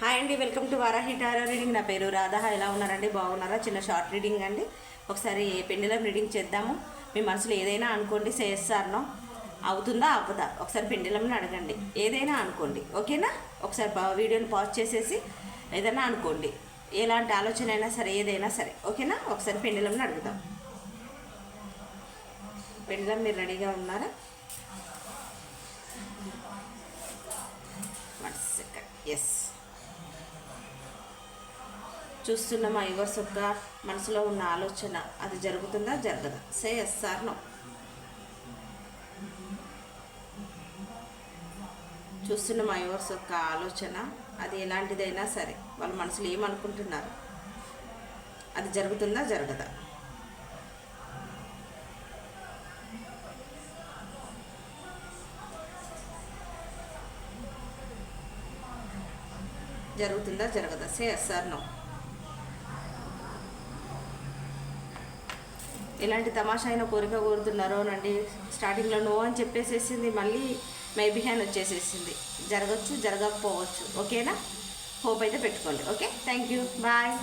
Hi అండి welcome to Varahi tarot reading. నా పేరు రాధా. ఎలా ఉన్నారండి? బాగున్నారా? చిన్న షార్ట్ రీడింగ్ అండి. ఒకసారి పెండిలం రీడింగ్ చేద్దాము. మీ మనసులో ఏదైనా అనుకోండి చేస్తారనో అవుతుందా? అవ్వదా? ఒకసారి పెండిలంని అడగండి. ఏదైనా అనుకోండి. ఓకేనా? ఒకసారి వీడియోని పాజ్ చేసేసి ఏదైనా అనుకోండి. ఎలాంటి ఆలోచన అయినా సరే ఏదైనా సరే. ఓకేనా? ఒకసారి పెండిలంని అడుగుదాం. పెండిలం మీరు రెడీగా ఉన్నారా? One second. ఎస్ చూస్తున్న మా యువర్స్ యొక్క మనసులో ఉన్న ఆలోచన అది జరుగుతుందా? జరగదా? సే ఎస్ సార్ నో చూస్తున్న మా యువర్స్ యొక్క ఆలోచన అది ఎలాంటిదైనా సరే వాళ్ళ మనసులో ఏమనుకుంటున్నారు? అది జరుగుతుందా? జరగదా? జరుగుతుందా? జరగదా? సే ఎస్ సార్ నో ఎలాంటి తమాషా అయిన కోరిక కోరుతున్నారో నండి స్టార్టింగ్లో నో అని చెప్పేసేసింది మళ్ళీ మేబీ హ్యాన్ వచ్చేసేసింది. జరగచ్చు జరగకపోవచ్చు. ఓకేనా? హోప్ అయితే పెట్టుకోండి. ఓకే? Thank you. బాయ్.